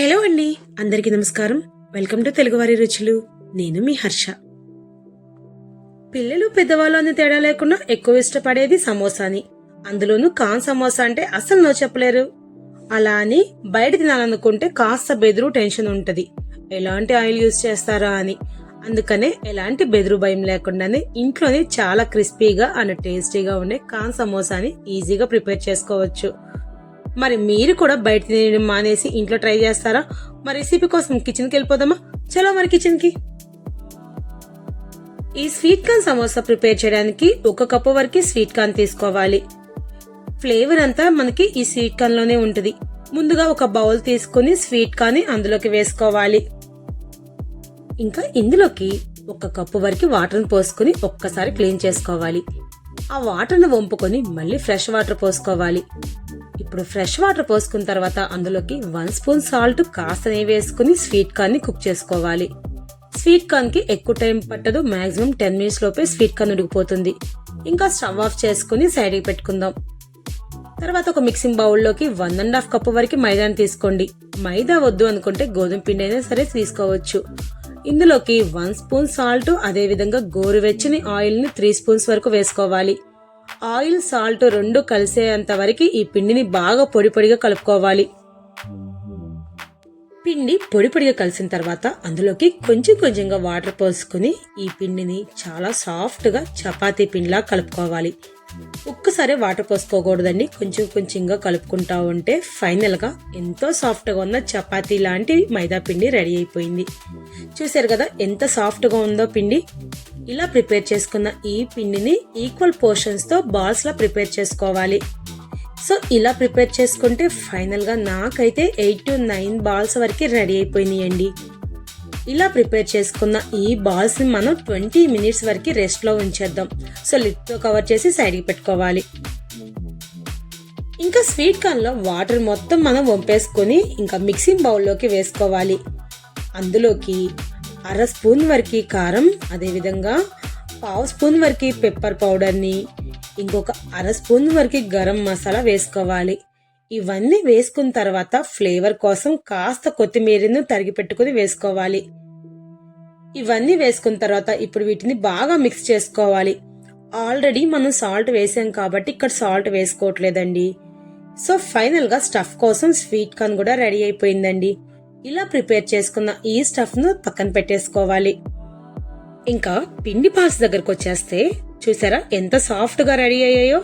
Hello అండి. అందరికీ నమస్కారం. వెల్కమ్ టు తెలుగువారి రుచులు. నేను మీ హర్ష. పిల్లలు పెద్దవాళ్ళు అనే తేడా లేకుండా ఎక్కువ ఇష్టపడేది సమోసాని. అందులోనూ కాన్ సమోసా అంటే అసలు నో చెప్పలేరు. అలా అని బయట తినాలనుకుంటే కాస్త బెదురు టెన్షన్ ఉంటుంది. ఎలాంటి ఆయిల్ యూజ్ చేస్తారా అని. అందుకనే ఎలాంటి బెదురు భయం లేకుండానే ఇంట్లోనే చాలా క్రిస్పీగా అండ్ టేస్టీగా ఉండే కాన్ సమోసాని ఈజీగా ప్రిపేర్ చేసుకోవచ్చు. మరి మీరు కూడా బయట తినడం మానేసి ఇంట్లో ట్రై చేస్తారా? మరి రెసిపీ కోసం కిచెన్కి వెళ్ళిపోదామా? చలో మరి కిచెన్కి ఈ స్వీట్ కార్న్ సమోసా ప్రిపేర్ చేయడానికి ఒక కప్పు వరకు స్వీట్ కార్న్ తీసుకోవాలి. ఫ్లేవర్ అంతా మనకి ఈ స్వీట్ కార్న్లోనే ఉంటుంది. ముందుగా ఒక బౌల్ తీసుకుని స్వీట్ కార్న్ అందులోకి వేసుకోవాలి. ఇంకా ఇందులోకి ఒక కప్పు వరకు వాటర్ని పోసుకుని ఒక్కసారి క్లీన్ చేసుకోవాలి. ఆ వాటర్ను వంపుకొని మళ్ళీ ఫ్రెష్ వాటర్ పోసుకోవాలి. ఇప్పుడు ఫ్రెష్ వాటర్ పోసుకున్న తర్వాత అందులోకి వన్ స్పూన్ సాల్ట్ కాస్త నెయ్యి వేసుకుని స్వీట్ కార్న్ని కుక్ చేసుకోవాలి. స్వీట్ కార్న్కి ఎక్కువ టైం పట్టదు మాక్సిమం టెన్ మినిట్స్ లోపే స్వీట్ కార్న్ ఉడికిపోతుంది. ఇంకా స్టవ్ ఆఫ్ చేసుకుని సైడ్కి పెట్టుకుందాం. తర్వాత ఒక మిక్సింగ్ బౌల్లోకి వన్ అండ్ హాఫ్ కప్ వరకు మైదాని తీసుకోండి. మైదా వద్దు అనుకుంటే గోధుమ పిండి అయినా సరే తీసుకోవచ్చు. ఇందులోకి వన్ స్పూన్ సాల్ట్ అదే విధంగా గోరువెచ్చని ఆయిల్ని త్రీ స్పూన్స్ వరకు వేసుకోవాలి. ఆయిల్ సాల్ట్ రెండు కలిసేంత వరకు ఈ పిండిని బాగా పొడి పొడిగా కలుపుకోవాలి. పిండి పొడి పొడిగా కలిసిన తర్వాత అందులోకి కొంచెం కొంచెంగా వాటర్ పోసుకుని ఈ పిండిని చాలా సాఫ్ట్గా చపాతీ పిండిలా కలుపుకోవాలి. ఒక్కసారి వాటర్ పోసుకోకూడదండి. కొంచెం కొంచెంగా కలుపుకుంటా ఉంటే ఫైనల్గా ఎంతో సాఫ్ట్గా ఉన్న చపాతీ లాంటి మైదా పిండి రెడీ అయిపోయింది. చూసారు కదా ఎంత సాఫ్ట్గా ఉందో పిండి? ఇలా ప్రిపేర్ చేసుకున్న ఈ పిండిని ఈక్వల్ పోర్షన్స్తో బాల్స్ లా ప్రిపేర్ చేసుకోవాలి. సో ఇలా ప్రిపేర్ చేసుకుంటే ఫైనల్గా నాకైతే ఎయిట్ టు నైన్ బాల్స్ వరకు రెడీ అయిపోయినాయండి. ఇలా ప్రిపేర్ చేసుకున్న ఈ బాల్స్ని మనం ట్వంటీ మినిట్స్ వరకు రెస్ట్లో ఉంచేద్దాం. సో లిడ్తో కవర్ చేసి సైడ్కి పెట్టుకోవాలి. ఇంకా స్వీట్ కార్న్లో వాటర్ మొత్తం మనం వంపేసుకొని ఇంకా మిక్సింగ్ బౌల్లోకి వేసుకోవాలి. అందులోకి అర స్పూన్ వరకు కారం అదేవిధంగా పావు స్పూన్ వరకు పెప్పర్ పౌడర్ని ఇంకొక అర స్పూన్ వరకు గరం మసాలా వేసుకోవాలి. ఇవన్నీ వేసుకున్న తర్వాత ఫ్లేవర్ కోసం కాస్త కొత్తిమీరను తరిగి పెట్టుకుని వేసుకోవాలి. ఇవన్నీ వేసుకున్న తర్వాత ఇప్పుడు వీటిని బాగా మిక్స్ చేసుకోవాలి. ఆల్రెడీ మనం సాల్ట్ వేసాం కాబట్టి ఇక్కడ సాల్ట్ వేసుకోవట్లేదండి. సో ఫైనల్గా స్టఫ్ కోసం స్వీట్ కార్న్ కూడా రెడీ అయిపోయిందండి. ఇలా ప్రిపేర్ చేసుకున్న ఈ స్టఫ్ను పక్కన పెట్టేసుకోవాలి. ఇంకా పిండి పాస్ దగ్గరకు వచ్చేస్తే చూసారా ఎంత సాఫ్ట్గా రెడీ అయ్యాయో?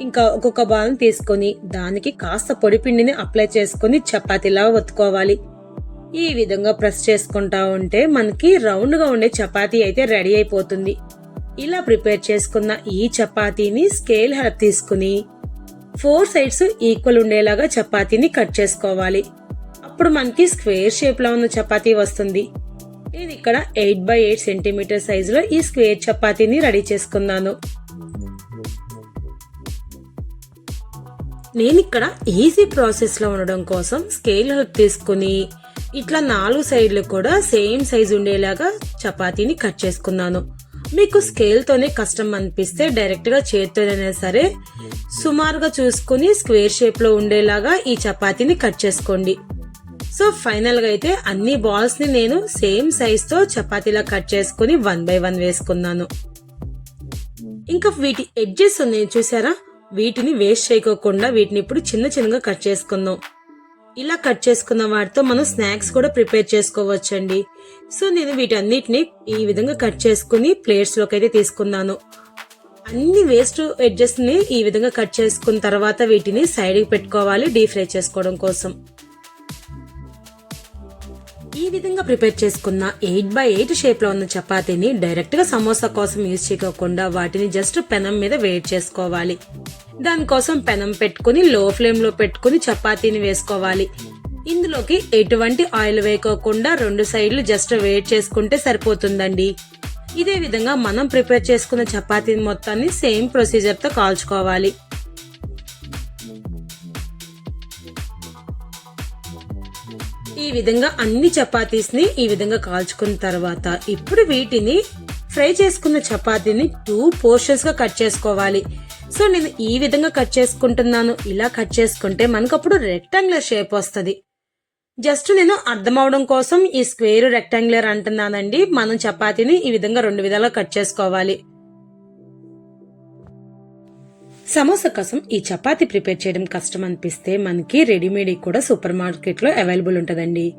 ఇంకా ఒక్కొక్క బాల్ తీసుకొని దానికి కాస్త పొడి పిండిని అప్లై చేసుకొని చపాతీలా ఒత్తుకోవాలి. ఈ విధంగా ప్రెస్ చేసుకుంటా ఉంటే మనకి రౌండ్గా ఉండే చపాతీ అయితే రెడీ అయిపోతుంది. ఇలా ప్రిపేర్ చేసుకున్న ఈ చపాతీని స్కేల్ హెల్ప్ తీసుకుని ఫోర్ సైడ్స్ ఈక్వల్ ఉండేలాగా చపాతీని కట్ చేసుకోవాలి. అప్పుడు మనకి స్క్వేర్ షేప్లో ఉన్న చపాతీ వస్తుంది. నేను ఇక్కడ ఎయిట్ బై ఎయిట్ సెంటీమీటర్ సైజులో ఈ స్క్వేర్ చపాతీని రెడీ చేసుకున్నాను. నేను ఇక్కడ ఈజీ ప్రాసెస్లో ఉండడం కోసం స్కేల్ హెల్ప్ తీసుకుని ఇట్లా నాలుగు సైడ్లు కూడా సేమ్ సైజ్ ఉండేలాగా చపాతీని కట్ చేసుకున్నాను. మీకు స్కేల్తోనే కష్టం అనిపిస్తే డైరెక్ట్గా సరే సుమారుగా చూసుకుని స్క్వేర్ షేప్లో ఉండేలాగా ఈ చపాతీని కట్ చేసుకోండి. సో ఫైనల్గా అయితే అన్ని బాల్స్ని నేను సేమ్ సైజ్తో చపాతీలా కట్ చేసుకుని వన్ బై వన్ వేసుకున్నాను. ఇంకా వీటి ఎడ్జెస్ ఉన్నాయి చూసారా? వీటిని వేస్ట్ చేయకోకుండా వీటిని ఇప్పుడు చిన్న చిన్నగా కట్ చేసుకుందాం. ఇలా కట్ చేసుకున్న వాటితో మనం స్నాక్స్ కూడా ప్రిపేర్ చేసుకోవచ్చండి. సో నేను వీటన్నిటిని ఈ విధంగా కట్ చేసుకుని ప్లేట్స్లోకి అయితే తీసుకున్నాను. అన్ని వేస్ట్ ఎడ్జెస్ని ఈ విధంగా కట్ చేసుకున్న తర్వాత వీటిని సైడ్కి పెట్టుకోవాలి డీప్ ఫ్రై చేసుకోవడం కోసం. ఈ విధంగా ప్రిపేర్ చేసుకున్న ఎయిట్ బై ఎయిట్ షేప్లో ఉన్న చపాతీని డైరెక్ట్గా సమోసా కోసం యూజ్ చేయకుండా వాటిని జస్ట్ పెనం మీద వేడి చేసుకోవాలి. దానికోసం పెనం పెట్టుకుని లో ఫ్లేమ్లో పెట్టుకుని చపాతీని వేసుకోవాలి. ఇందులోకి ఎటువంటి ఆయిల్ వేయకోకుండా రెండు సైడ్లు జస్ట్ వేడి చేసుకుంటే సరిపోతుందండి. ఇదే విధంగా మనం ప్రిపేర్ చేసుకున్న చపాతీని మొత్తాన్ని సేమ్ ప్రొసీజర్తో కాల్చుకోవాలి. ఈ విధంగా అన్ని చపాతీస్ని ఈ విధంగా కాల్చుకున్న తర్వాత ఇప్పుడు వీటిని ఫ్రై చేసుకున్న చపాతీని టూ పోర్షన్స్గా కట్ చేసుకోవాలి. సో నేను ఈ విధంగా కట్ చేసుకుంటున్నాను. ఇలా కట్ చేసుకుంటే మనకు అప్పుడు రెక్టాంగులర్ షేప్ వస్తుంది. జస్ట్ నేను అర్థం అవడం కోసం ఈ స్క్వేర్ రెక్టాంగులర్ అంటున్నానండి. మనం చపాతీని ఈ విధంగా రెండు విధాలుగా కట్ చేసుకోవాలి. సమోసా కోసం ఈ చపాతి ప్రిపేర్ చేయడం కష్టం అనిపిస్తే మనకి రెడీమేడ్ కూడా సూపర్ మార్కెట్లో అవైలబుల్ ఉంటుందండి.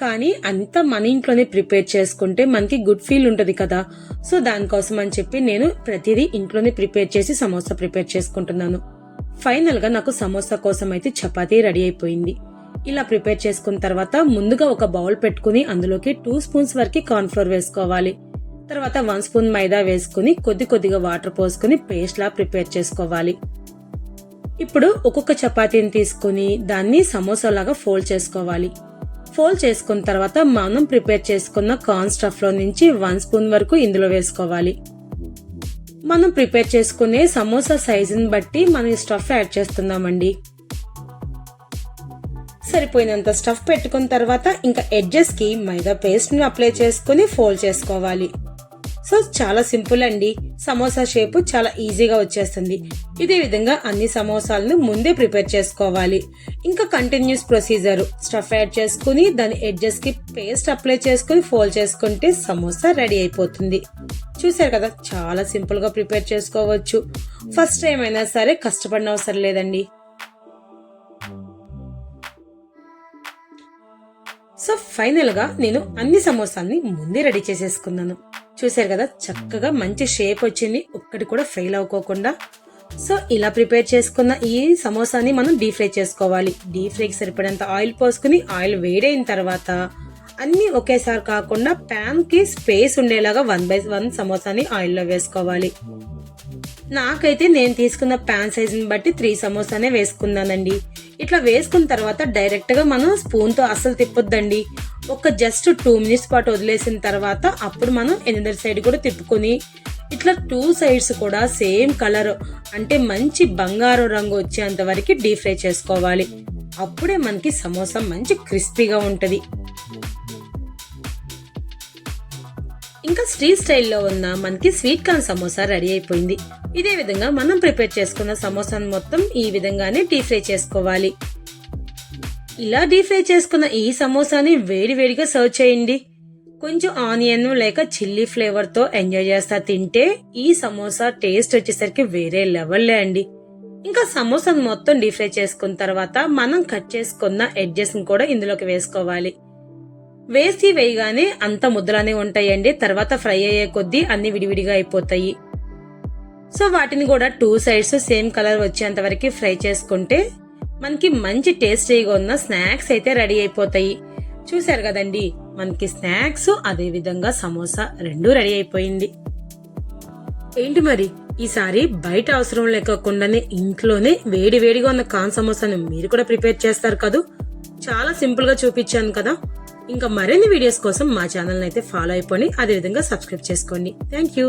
కానీ అంతా మన ఇంట్లోనే ప్రిపేర్ చేసుకుంటే మనకి గుడ్ ఫీల్ ఉంటుంది కదా. సో దానికోసం అని చెప్పి నేను ప్రతిదీ ఇంట్లోనే ప్రిపేర్ చేసి సమోసా ప్రిపేర్ చేసుకుంటున్నాను. ఫైనల్గా నాకు సమోసా కోసం అయితే చపాతీ రెడీ అయిపోయింది. ఇలా ప్రిపేర్ చేసుకున్న తర్వాత ముందుగా ఒక బౌల్ పెట్టుకుని అందులోకి టూ స్పూన్స్ వరకు కార్న్ఫ్లోర్ వేసుకోవాలి. తర్వాత వన్ స్పూన్ మైదా వేసుకుని కొద్ది కొద్దిగా వాటర్ పోసుకుని పేస్ట్లా ప్రిపేర్ చేసుకోవాలి. ఇప్పుడు ఒక్కొక్క చపాతీని తీసుకుని దాన్ని సమోసాలాగా ఫోల్డ్ చేసుకోవాలి. ఫోల్డ్ చేసుకున్న తర్వాత మనం ప్రిపేర్ చేసుకున్న కార్న్ స్టఫ్లో నుంచి వన్ స్పూన్ వరకు ఇందులో వేసుకోవాలి. మనం ప్రిపేర్ చేసుకునే సమోసా సైజుని బట్టి మనం ఈ స్టఫ్ యాడ్ చేస్తున్నామండి. సరిపోయినంత స్టఫ్ పెట్టుకున్న తర్వాత ఇంకా ఎడ్జెస్కి మైదా పేస్ట్ని అప్లై చేసుకుని ఫోల్డ్ చేసుకోవాలి. సో చాలా సింపుల్ అండి. సమోసా షేప్ చాలా ఈజీగా వచ్చేస్తుంది. ఇదే విధంగా అన్ని సమోసాలను ముందే ప్రిపేర్ చేసుకోవాలి. ఇంకా కంటిన్యూస్ ప్రొసీజర్ స్టఫ్ యాడ్ చేసుకుని దాని ఎడ్జెస్కి పేస్ట్ అప్లై చేసుకుని ఫోల్డ్ చేసుకుంటే సమోసా రెడీ అయిపోతుంది. చూసారు కదా చాలా సింపుల్గా ప్రిపేర్ చేసుకోవచ్చు. ఫస్ట్ టైం అయినా సరే కష్టపడిన అవసరం లేదండి. సో ఫైనల్గా నేను అన్ని సమోసాల్ని ముందే రెడీ చేసేసుకున్నాను. చూసారు కదా చక్కగా మంచి షేప్ వచ్చింది. ఒక్కటి కూడా ఫెయిల్ అవ్వకోకుండా. సో ఇలా ప్రిపేర్ చేసుకున్న ఈ సమోసాని మనం డీప్ ఫ్రై చేసుకోవాలి. డీప్ ఫ్రైకి సరిపడేంత ఆయిల్ పోసుకుని ఆయిల్ వేడైన తర్వాత అన్ని ఒకేసారి కాకుండా ప్యాన్కి స్పేస్ ఉండేలాగా వన్ బై వన్ సమోసాని ఆయిల్లో వేసుకోవాలి. నాకైతే నేను తీసుకున్న ప్యాన్ సైజుని బట్టి త్రీ సమోసానే వేసుకున్నానండి. ఇట్లా వేసుకున్న తర్వాత డైరెక్ట్గా మనం స్పూన్తో అస్సలు తిప్పొద్దండి. ఒక జస్ట్ టూ మినిట్స్ పాటు వదిలేసిన తర్వాత అప్పుడు మనం ఎనిమిది సైడ్ కూడా తిప్పుకొని ఇట్లా టూ సైడ్స్ కూడా సేమ్ కలర్ అంటే మంచి బంగారు రంగు వచ్చేంత వరకు డీప్ ఫ్రై చేసుకోవాలి. అప్పుడే మనకి సమోసా మంచి క్రిస్పీగా ఉంటుంది. ఇంకా స్ట్రీట్ స్టైల్లో ఉన్న మనకి స్వీట్ కార్న్ సమోసా రెడీ అయిపోయింది. ఇదే విధంగా మనం ప్రిపేర్ చేసుకున్న సమోసాను మొత్తం ఈ విధంగానే డీప్ ఫ్రై చేసుకోవాలి. ఇలా డీప్ ఫ్రై చేసుకున్న ఈ సమోసాని వేడి వేడిగా సర్వ్ చేయండి. కొంచెం ఆనియన్ లేక చిల్లీ ఫ్లేవర్తో ఎంజాయ్ చేస్తా తింటే ఈ సమోసా టేస్ట్ వచ్చేసరికి వేరే లెవెల్లే అండి. ఇంకా సమోసాను మొత్తం డీప్ ఫ్రై చేసుకున్న తర్వాత మనం కట్ చేసుకున్న ఎడ్జెస్ కూడా ఇందులోకి వేసుకోవాలి. వేసి వేయగానే అంత ముద్దలానే ఉంటాయండి. తర్వాత ఫ్రై అయ్యే కొద్దీ అన్ని విడివిడిగా అయిపోతాయి. సో వాటిని కూడా టూ సైడ్స్ సేమ్ కలర్ వచ్చేంత వరకు ఫ్రై చేసుకుంటే మనకి మంచి టేస్టీగా ఉన్న స్నాక్స్ అయితే రెడీ అయిపోతాయి. చూశారు కదండి మనకి స్నాక్స్ అదే విధంగా సమోసా రెండు రెడీ అయిపోయింది. ఏంటి మరి? ఈసారి బయట అవసరం లేకుండానే ఇంట్లోనే వేడి వేడిగా ఉన్న కాన్ సమోసాను మీరు కూడా ప్రిపేర్ చేస్తారు కదూ? చాలా సింపుల్గా చూపించాను కదా. ఇంకా మరిన్ని వీడియోస్ కోసం మా ఛానల్ అయితే ఫాలో అయిపోయి అదేవిధంగా సబ్స్క్రైబ్ చేసుకోండి. Thank you